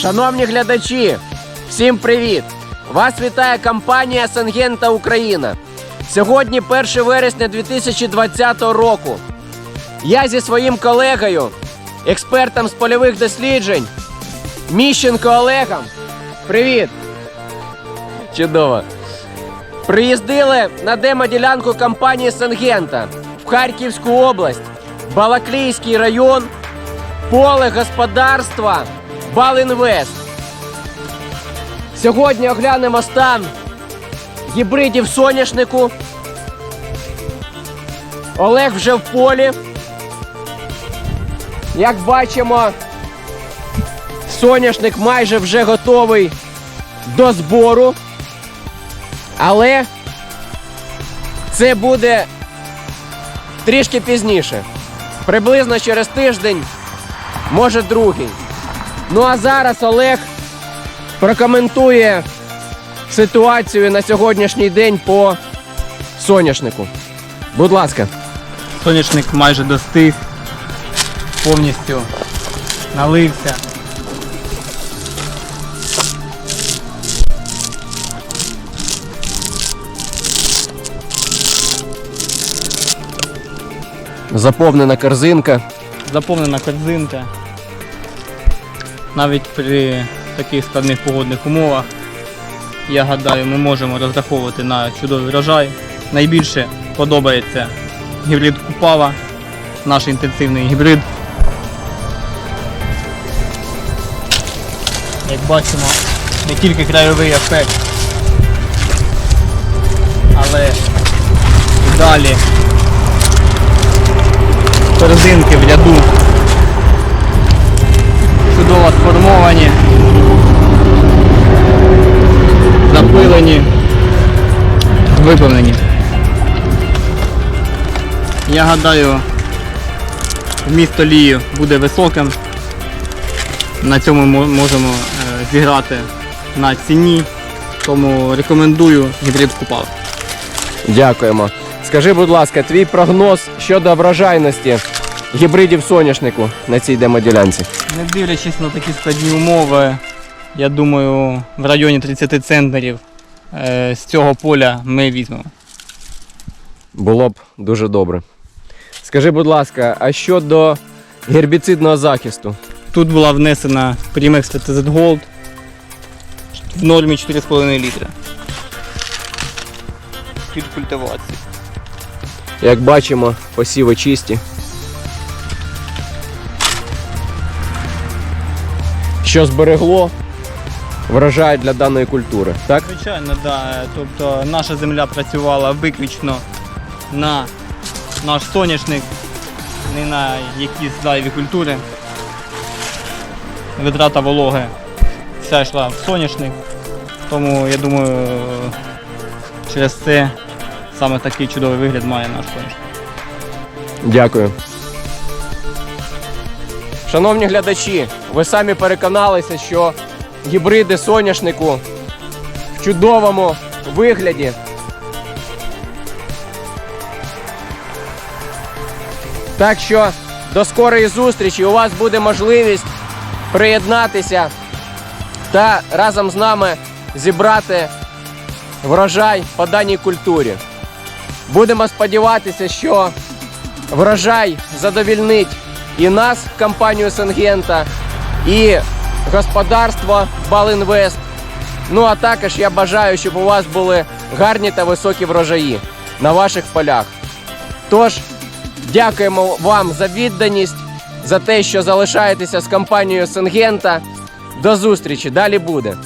Шановні глядачі, всім привіт! Вас вітає компанія Сангента Україна. Сьогодні 1 вересня 2020 року. Я зі своїм колегою, експертом з польових досліджень, Міщенко Олегом. Привіт! Чудово! Приїздили на демоділянку компанії Сангента в Харківську область, Балаклійський район, поле господарства Балінвест. Сьогодні оглянемо стан гібридів соняшнику. Олег вже в полі. Як бачимо, соняшник майже вже готовий до збору. Але це буде трішки пізніше. Приблизно через тиждень, може другий. Ну а зараз Олег прокоментує ситуацію на сьогоднішній день по соняшнику. Будь ласка. Сонячник майже достиг, повністю налився. Заповнена корзинка. Заповнена корзинка. Навіть при таких складних погодних умовах, я гадаю, ми можемо розраховувати на чудовий врожай. Найбільше подобається гібрид Купава, наш інтенсивний гібрид. Як бачимо, не тільки краєвий ефект, але і далі корзинки в ряду виповнені. Я гадаю, вміст олії буде високим. На цьому ми можемо е, зіграти на ціні, тому рекомендую гібрид Купав. Дякуємо. Скажи, будь ласка, твій прогноз щодо врожайності гібридів соняшнику на цій демоділянці. Не дивлячись на такі складні умови, я думаю, в районі 30 центнерів з цього поля ми візьмемо. Було б дуже добре. Скажи, будь ласка, а щодо гербіцидного захисту? Тут була внесена Primex TZ Gold в нормі 4,5 літра. Під культивацію. Як бачимо, посіви чисті. Що зберегло врожай для даної культури, так? Звичайно, да. Тобто наша земля працювала виключно на наш соняшник, не на якісь зайві культури. Витрата вологи вся йшла в соняшник. Тому я думаю, через це саме такий чудовий вигляд має наш соняшник. Дякую. Шановні глядачі, ви самі переконалися, що гібриди соняшнику в чудовому вигляді. Так що до скорої зустрічі у вас буде можливість приєднатися та разом з нами зібрати врожай по даній культурі. Будемо сподіватися, що врожай задовільнить і нас, компанію Сенгента, і господарство Балінвест. Ну а також я бажаю, щоб у вас були гарні та високі врожаї на ваших полях. Тож, дякуємо вам за відданість, за те, що залишаєтеся з компанією Сенгента. До зустрічі, далі буде.